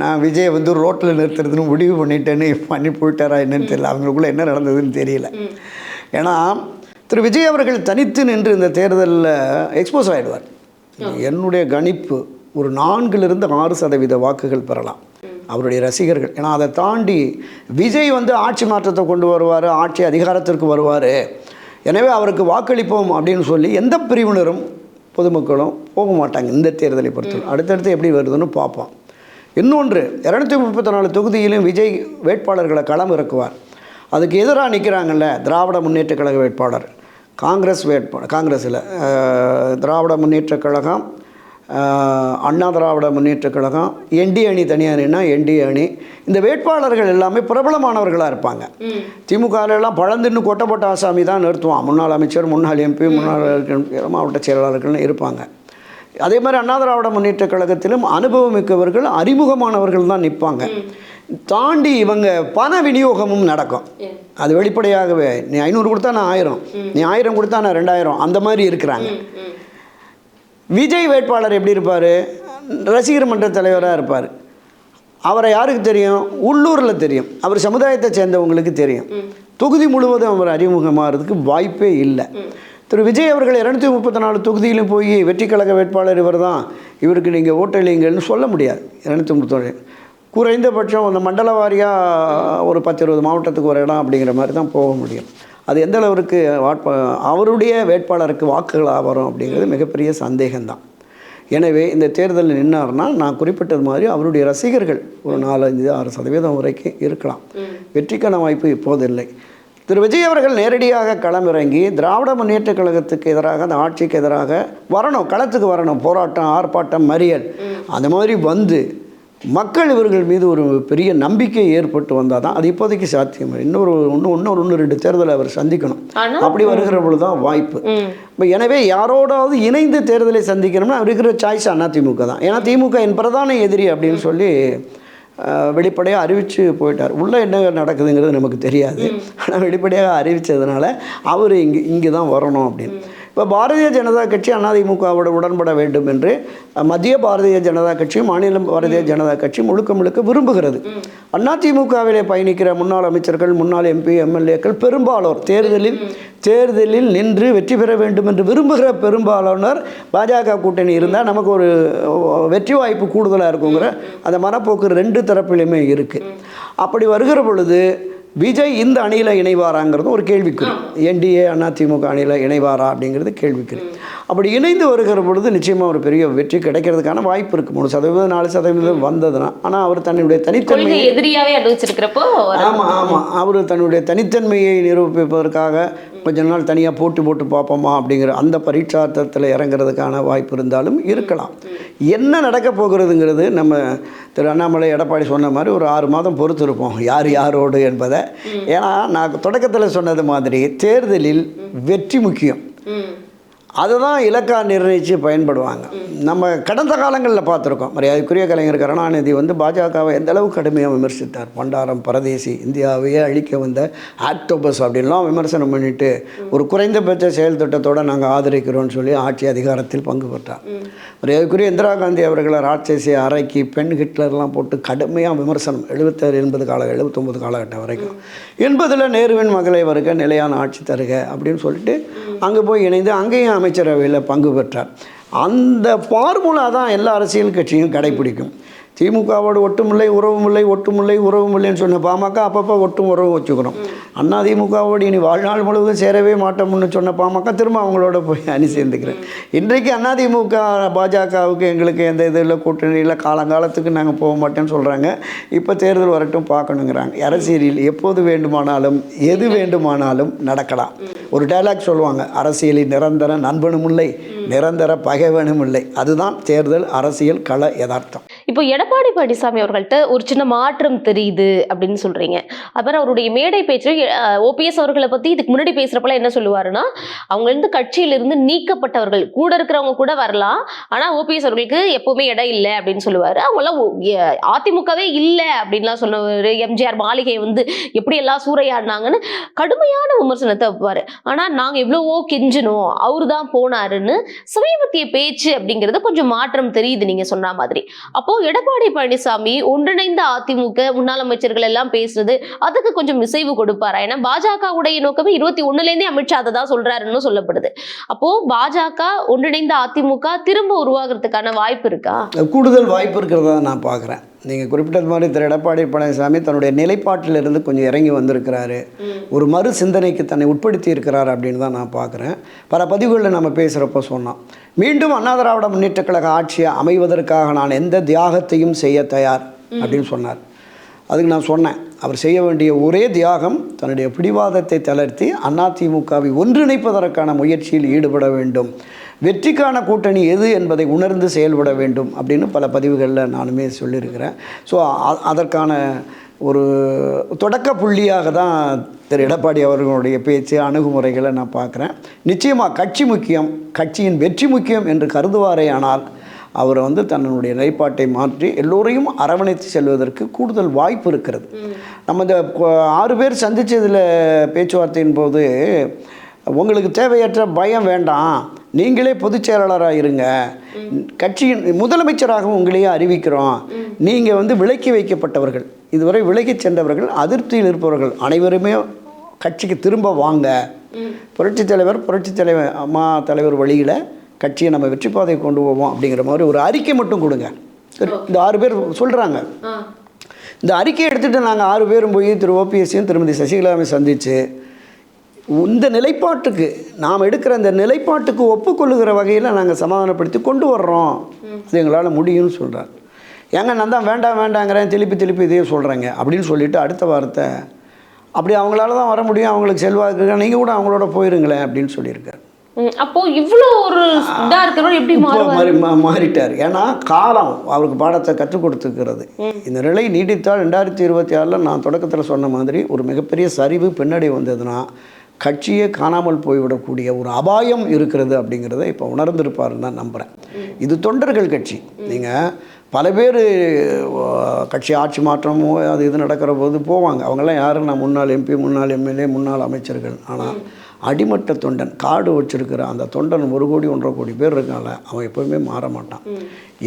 நான் விஜய் வந்து ரோட்டில் நிறுத்துறதுன்னு முடிவு பண்ணிட்டேன்னு பண்ணி போயிட்டாரா என்னன்னு தெரியல. அவங்களுக்குள்ள என்ன நடந்ததுன்னு தெரியல. ஏன்னா திரு விஜய் அவர்கள் தனித்து நின்று இந்த தேர்தலில் எக்ஸ்போஸ் ஆகிடுவார் என்னுடைய கணிப்பு ஒரு நான்கிலிருந்து ஆறு சதவீத வாக்குகள் பெறலாம். அவருடைய ரசிகர்கள். ஏன்னா அதை தாண்டி விஜய் வந்து ஆட்சி மாற்றத்தை கொண்டு வருவார் ஆட்சி அதிகாரத்திற்கு வருவார். எனவே அவருக்கு வாக்களிப்போம் அப்படின்னு சொல்லி எந்த பிரிவினரும் பொதுமக்களும் போக மாட்டாங்க இந்த தேர்தலை பொறுத்தவரை. அடுத்தடுத்து எப்படி வருதுன்னு பார்ப்போம். இன்னொன்று இரநூத்தி முப்பத்தி நாலு தொகுதியிலும் விஜய் வேட்பாளர்களை களம் இறக்குவார். அதுக்கு எதிராக நிற்கிறாங்கல்ல திராவிட முன்னேற்ற கழக வேட்பாளர். காங்கிரஸ் வேட்பாளர் காங்கிரஸில் திராவிட முன்னேற்ற கழகம் அண்ணா திராவிட முன்னேற்ற கழகம் என்டி அணி தனியார்னா என்டி அணி. இந்த வேட்பாளர்கள் எல்லாமே பிரபலமானவர்களாக இருப்பாங்க. திமுகல எல்லாம் பழந்துன்னு கொட்டப்பட்ட ஆசாமி தான் நிறுத்துவான். முன்னாள் அமைச்சர் முன்னாள் எம்பி முன்னாள் மாவட்ட செயலாளர்கள்னு இருப்பாங்க. அதே மாதிரி அண்ணா திராவிட முன்னேற்ற கழகத்திலும் அனுபவமிக்கவர்கள் அறிமுகமானவர்கள் தான் நிற்பாங்க தாண்டி இவங்க பண விநியோகமும் நடக்கும். அது வெளிப்படையாகவே நீ ஐநூறு கொடுத்தா நான் ஆயிரம். நீ ஆயிரம் கொடுத்தா நான் ரெண்டாயிரம். அந்த மாதிரி இருக்கிறாங்க. விஜய் வேட்பாளர் எப்படி இருப்பார்? ரசிகர் மன்ற தலைவராக இருப்பார். அவரை யாருக்கு தெரியும்? உள்ளூரில் தெரியும். அவர் சமுதாயத்தை சேர்ந்தவங்களுக்கு தெரியும். தொகுதி முழுவதும் அவர் அறிமுகமாகிறதுக்கு வாய்ப்பே இல்லை. திரு விஜய் அவர்கள் இரநூத்தி முப்பத்தி நாலு தொகுதியிலும் போய் வெற்றி கழக வேட்பாளர் இவர் தான். இவருக்கு நீங்கள் ஓட்டளிங்கள்னு சொல்ல முடியாது. இரநூத்தி முப்பத்தொன்று குறைந்தபட்சம் அந்த மண்டல வாரியாக ஒரு பத்து இருபது மாவட்டத்துக்கு ஒரு இடம் அப்படிங்கிற மாதிரி தான் போக முடியும். அது எந்த அளவுக்கு வாட்பா அவருடைய வேட்பாளருக்கு வாக்குகளாக வரும் அப்படிங்கிறது மிகப்பெரிய சந்தேகம்தான். எனவே இந்த தேர்தலில் நின்னார்னா நான் குறிப்பிட்டது மாதிரி அவருடைய ரசிகர்கள் ஒரு நாலஞ்சு ஆறு சதவீதம் வரைக்கும் இருக்கலாம். வெற்றிக்கான வாய்ப்பு இப்போதில்லை திரு. விஜய் அவர்கள் நேரடியாக களமிறங்கி திராவிட முன்னேற்ற கழகத்துக்கு எதிராக அந்த ஆட்சிக்கு எதிராக வரணும் களத்துக்கு வரணும் போராட்டம் ஆர்ப்பாட்டம் மறியல். அந்த மாதிரி வந்து மக்கள் இவர்கள் மீது ஒரு பெரிய நம்பிக்கை ஏற்பட்டு வந்தால் தான் அது இப்போதைக்கு சாத்தியம். இன்னொரு இன்னும் இன்னொரு ஒன்று ரெண்டு தேர்தலை அவர் சந்திக்கணும். அப்படி வருகிற பொழுது தான் வாய்ப்பு இப்போ எனவே யாரோடாவது இணைந்து தேர்தலை சந்திக்கணும்னா அவர் இருக்கிற சாய்ஸ் அண்ணா திமுக தான். ஏன்னா திமுக என் பிரதான எதிரி அப்படின்னு சொல்லி வெளிப்படையாக அறிவித்து போயிட்டார். உள்ளே என்ன நடக்குதுங்கிறது நமக்கு தெரியாது. ஆனால் வெளிப்படையாக அறிவித்ததுனால அவர் இங்கே இங்கே தான் வரணும் அப்படின்னு. இப்போ பாரதிய ஜனதா கட்சி அதிமுகவோட உடன்பட வேண்டும் என்று மத்திய பாரதிய ஜனதா கட்சியும் மாநில பாரதிய ஜனதா கட்சி முழுக்க முழுக்க விரும்புகிறது. அதிமுகவிலே பயணிக்கிற முன்னாள் அமைச்சர்கள் முன்னாள் எம்பி எம்எல்ஏக்கள் பெரும்பாலோர் தேர்தலில் தேர்தலில் நின்று வெற்றி பெற வேண்டும் என்று விரும்புகிற பெரும்பாலானோர் பாஜக கூட்டணி இருந்தால் நமக்கு ஒரு வெற்றி வாய்ப்பு கூடுதலாக இருக்குங்கிற அந்த மனப்போக்கு ரெண்டு தரப்பிலுமே இருக்குது அப்படி வருகிற பொழுது விஜய் இந்த அணியில் இணைவாராங்கிறது ஒரு கேள்விக்குறி. என்டிஏ அதிமுக அணியில் இணைவாரா அப்படிங்கிறது கேள்விக்குறி. அப்படி இணைந்து வருகிற பொழுது நிச்சயமாக ஒரு பெரிய வெற்றி கிடைக்கிறதுக்கான வாய்ப்பு இருக்குது மூணு சதவீதம் நாலு சதவீதம் வந்ததுன்னா ஆனால் அவர் தன்னுடைய தனித்தன்மை கொள்கை எதிரியாவே அறிவிச்சிருக்கிறப்போ ஆமாம் ஆமாம் அவர் தன்னுடைய தனித்தன்மையை நிரூபிப்பதற்காக கொஞ்ச நாள் தனியாக போட்டி போட்டு பார்ப்போமா அப்படிங்கிற அந்த பரீட்சார்த்தத்தில் இறங்குறதுக்கான வாய்ப்பு இருந்தாலும் இருக்கலாம். என்ன நடக்க போகிறதுங்கிறது நம்ம திரு அண்ணாமலை எடப்பாடி சொன்ன மாதிரி ஒரு ஆறு மாதம் பொறுத்து இருப்போம் யார் யாரோடு என்பதை. ஏன்னா நான் தொடக்கத்தில் சொன்னது மாதிரி தேர்தலில் வெற்றி முக்கியம். அதுதான் இலக்கா நிர்ணயித்து பயன்படுவாங்க. நம்ம கடந்த காலங்களில் பார்த்துருக்கோம். மரியாதைக்குரிய கலைஞர் கருணாநிதி வந்து பாஜகவை எந்த அளவுக்கு கடுமையாக விமர்சித்தார். பண்டாரம் பரதேசி இந்தியாவையே அழிக்க வந்த ஆக்டோபஸ் அப்படின்லாம் விமர்சனம் பண்ணிட்டு ஒரு குறைந்தபட்ச செயல் திட்டத்தோடு நாங்கள் ஆதரிக்கிறோம்னு சொல்லி ஆட்சி அதிகாரத்தில் பங்கு பெற்றார். மரியாதைக்குரிய இந்திரா காந்தி அவர்களை ராட்சசி அரைக்கி பெண் ஹிட்லர்லாம் போட்டு கடுமையாக விமர்சனம் எழுபத்தாறு எண்பது கால எழுபத்தொம்பது காலகட்டம் வரைக்கும். எண்பதில் நேருவின் மகளை வருக நிலையான ஆட்சி தருக அப்படின்னு சொல்லிட்டு அங்கே போய் இணைந்து அங்கேயும் அமைச்சரவையில் பங்கு பெற்றார். அந்த ஃபார்முலா தான் எல்லா அரசியல் கட்சியும் கடைபிடிக்கும் திமுகவோடு ஒட்டுமில்லை உறவுமில்லை ஒட்டுமில்லை உறவுமில்லைன்னு சொன்ன பாமக அப்பப்போ ஒட்டும் உறவு வச்சுக்கிறோம் அண்ணா திமுகவோடு இனி வாழ்நாள் முழுவதும் சேரவே மாட்டோம்னு சொன்ன பாமக திரும்ப அவங்களோட போய் அணி சேர்ந்துக்கிறேன். இன்றைக்கு அதிமுக பாஜகவுக்கு எங்களுக்கு எந்த இதில் கூட்டணியில் காலங்காலத்துக்கு நாங்கள் போக மாட்டேன்னு சொல்கிறாங்க இப்போ தேர்தல் வரட்டும் பார்க்கணுங்கிறாங்க. அரசியலில் எப்போது வேண்டுமானாலும் எது வேண்டுமானாலும் நடக்கலாம். ஒரு டைலாக் சொல்லுவாங்க அரசியலில் நிரந்தர நண்பனும் இல்லை நிரந்தர பகைவனும் இல்லை. அதுதான் தேர்தல் அரசியல் கள யதார்த்தம். இப்போ எடப்பாடி பழனிசாமி அவர்கள்ட்ட ஒரு சின்ன மாற்றம் தெரியுது அப்படின்னு சொல்றீங்க. அப்புறம் அவருடைய மேடை பேச்சு ஓபிஎஸ் அவர்களை பத்தி இதுக்கு முன்னாடி பேசுறப்பல என்ன சொல்லுவாருன்னா அவங்க இருந்து கட்சியிலிருந்து நீக்கப்பட்டவர்கள் கூட இருக்கிறவங்க கூட வரலாம் ஆனா ஓபிஎஸ் அவர்களுக்கு எப்பவுமே இடம் இல்லை அப்படின்னு சொல்லுவாரு. அவங்க எல்லாம் அதிமுகவே இல்லை அப்படின்லாம் சொன்னவர் எம்ஜிஆர் மாளிகை வந்து எப்படி எல்லாம் சூறையாடினாங்கன்னு கடுமையான விமர்சனத்தை வைப்பாரு. ஆனா நாங்க எவ்வளவோ கெஞ்சினோம் அவரு தான் போனாருன்னு சமீபத்திய பேச்சு அப்படிங்கிறது கொஞ்சம் மாற்றம் தெரியுது நீங்க சொன்ன மாதிரி. அப்போ எடப்பாடி பழனிசாமி ஒன்றிணைந்த அதிமுக முன்னாள் அமைச்சர்கள் எல்லாம் பேசுறது அதுக்கு கொஞ்சம் இசைவு கொடுப்பாரா? ஏன்னா பாஜகவுடைய நோக்கமே இருபத்தி ஒண்ணுல இருந்தே அமித்ஷா அதை தான் சொல்றாருன்னு சொல்லப்படுது. அப்போ பாஜக ஒன்றிணைந்த அதிமுக திரும்ப உருவாகிறதுக்கான வாய்ப்பு இருக்கா? கூடுதல் வாய்ப்பு இருக்கிறதா நான் பார்க்குறேன். நீங்கள் குறிப்பிட்டது மாதிரி திரு எடப்பாடி பழனிசாமி தன்னுடைய நிலைப்பாட்டிலிருந்து கொஞ்சம் இறங்கி வந்திருக்கிறாரு. ஒரு மறு சிந்தனைக்கு தன்னை உட்படுத்தி இருக்கிறார் அப்படின்னு தான் நான் பார்க்குறேன். பல பதிவுகளில் நம்ம பேசுகிறப்ப சொன்னோம். மீண்டும் அண்ணா திராவிட முன்னேற்ற கழக ஆட்சி அமைவதற்காக நான் எந்த தியாகத்தையும் செய்ய தயார் அப்படின்னு சொன்னார். அதுக்கு நான் சொன்னேன். அவர் செய்ய வேண்டிய ஒரே தியாகம் தன்னுடைய பிடிவாதத்தை தளர்த்தி அதிமுகவை ஒன்றிணைப்பதற்கான முயற்சியில் ஈடுபட வேண்டும். வெற்றிக்கான கூட்டணி எது என்பதை உணர்ந்து செயல்பட வேண்டும் அப்படின்னு பல பதிவுகளில் நானுமே சொல்லியிருக்கிறேன். ஸோ அதற்கான ஒரு தொடக்க புள்ளியாக தான் திரு எடப்பாடி அவர்களுடைய பேச்சு அணுகுமுறைகளை நான் பார்க்குறேன். நிச்சயமாக கட்சி முக்கியம் கட்சியின் வெற்றி முக்கியம் என்று கருதுவாரே ஆனால் அவரை வந்து தன்னுடைய நிலைப்பாட்டை மாற்றி எல்லோரையும் அரவணைத்து செல்வதற்கு கூடுதல் வாய்ப்பு இருக்கிறது. நம்ம இந்த ஆறு பேர் சந்தித்ததில் பேச்சுவார்த்தையின் போது உங்களுக்கு தேவையற்ற பயம் வேண்டாம். நீங்களே பொதுச் செயலாளராக இருங்க. கட்சியின் முதலமைச்சராகவும் உங்களையே அறிவிக்கிறோம். நீங்கள் வந்து விலக்கி வைக்கப்பட்டவர்கள். இதுவரை விலகி சென்றவர்கள் அதிருப்தியில் இருப்பவர்கள் அனைவருமே கட்சிக்கு திரும்ப வாங்க. புரட்சித் தலைவர் புரட்சித் தலைவர் அம்மா தலைவர் வழியில் கட்சியை நம்ம வெற்றி பாதையை கொண்டு போவோம் அப்படிங்கிற மாதிரி ஒரு அறிக்கை மட்டும் கொடுங்க. இந்த ஆறு பேர் சொல்கிறாங்க இந்த அறிக்கையை எடுத்துகிட்டு நாங்கள் ஆறு பேரும் போய் திரு ஓபிஎஸ்ஸையும் திருமதி சசிகலாவையும் சந்தித்து இந்த நிலைப்பாட்டுக்கு நாம் எடுக்கிற அந்த நிலைப்பாட்டுக்கு ஒப்புக்கொள்ளுகிற வகையில் நாங்கள் சமாதானப்படுத்தி கொண்டு வர்றோம். அது எங்களால் முடியும்னு சொல்கிறார் ஏங்க நான் தான் வேண்டாம் வேண்டாங்கிறேன் திருப்பி திருப்பி இதே சொல்கிறேங்க அப்படின்னு சொல்லிட்டு அடுத்த வாரத்தை அப்படி அவங்களால தான் வர முடியும் அவங்களுக்கு செல்வாக்கு நீங்கள் கூட அவங்களோட போயிருங்களேன் அப்படின்னு சொல்லியிருக்காரு. அப்போ இவ்வளோ ஒரு இதா இருக்கிறவர் எப்படி மாறி மா- மாறிட்டார். ஏன்னா காலம் அவருக்கு பாடத்தை கற்றுக் கொடுத்துக்கிறது இந்த நிலை நீடித்தால் ரெண்டாயிரத்தி இருபத்தி ஆறில் நான் தொடக்கத்தில் சொன்ன மாதிரி ஒரு மிகப்பெரிய சரிவு பின்னாடி வந்ததுன்னா கட்சியே காணாமல் போய்விடக்கூடிய ஒரு அபாயம் இருக்கிறது அப்படிங்கிறத இப்போ உணர்ந்திருப்பாருன்னு தான் நம்புகிறேன் இது தொண்டர்கள் கட்சி. நீங்கள் பல பேர் கட்சி ஆட்சி மாற்றமோ அது இது நடக்கிற போது போவாங்க. அவங்கெல்லாம் யாரும் நான் முன்னாள் எம்பி முன்னாள் எம்எல்ஏ முன்னாள் அமைச்சர்கள். ஆனால் அடிமட்ட தொண்டன் காடு வச்சிருக்கிற அந்த தொண்டன் ஒரு கோடி ஒன்றரை கோடி பேர் இருக்கான்ல அவன் எப்பவுமே மாற மாட்டான்.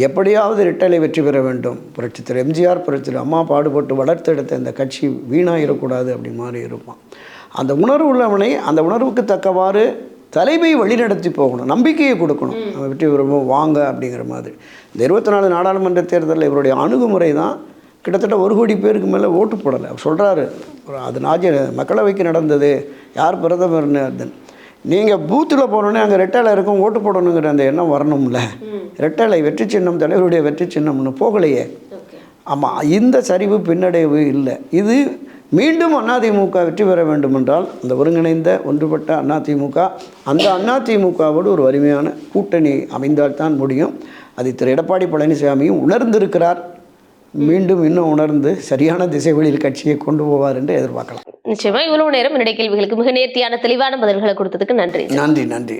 எப்படியாவது ரெட்டலை வெற்றி பெற வேண்டும். புரட்சித்தர் எம்ஜிஆர் புரட்சித்தர் அம்மா பாடுபட்டு வளர்த்தெடுத்த இந்த கட்சி வீணாயிடக்கூடாது அப்படி மாதிரி இருப்பான். அந்த உணர்வு உள்ளவனை அந்த உணர்வுக்கு தக்கவாறு தலைமை வழிநடத்தி போகணும். நம்பிக்கையை கொடுக்கணும். நம்ம வெற்றி பெறுவோம் வாங்க அப்படிங்கிற மாதிரி. இந்த இருபத்தி நாலு நாடாளுமன்ற தேர்தலில் இவருடைய அணுகுமுறை தான் கிட்டத்தட்ட ஒரு கோடி பேருக்கு மேலே ஓட்டு போடலை. அவர் சொல்கிறாரு அது நாஜ மக்களவைக்கு நடந்தது. யார் பிரதமர்னு நீங்கள் பூத்தில் போனோடனே அங்கே ரெட்டலை இருக்கும் ஓட்டு போடணுங்கிற அந்த எண்ணம் வரணும்ல. ரெட்டலை வெற்றி சின்னம் தலைவருடைய வெற்றி சின்னம்னு போகலையே. ஆமாம் இந்த சரிவு பின்னடைவு இல்லை. இது மீண்டும் அதிமுக வெற்றி பெற வேண்டுமென்றால் அந்த ஒருங்கிணைந்த ஒன்றுபட்ட அதிமுக அந்த அதிமுகவோடு ஒரு வலிமையான கூட்டணி அமைந்தால்தான் முடியும். அதை திரு. எடப்பாடி பழனிசாமியும் உணர்ந்திருக்கிறார். மீண்டும் இன்னும் உணர்ந்து சரியான திசைகளில் கட்சியை கொண்டு போவார் என்று எதிர்பார்க்கலாம். நிச்சயமா இவ்வளவு நேரம் என்னுடைய கேள்விகளுக்கு மிக நேர்த்தியான தெளிவான பதில்களை கொடுத்ததுக்கு நன்றி. நன்றி நன்றி.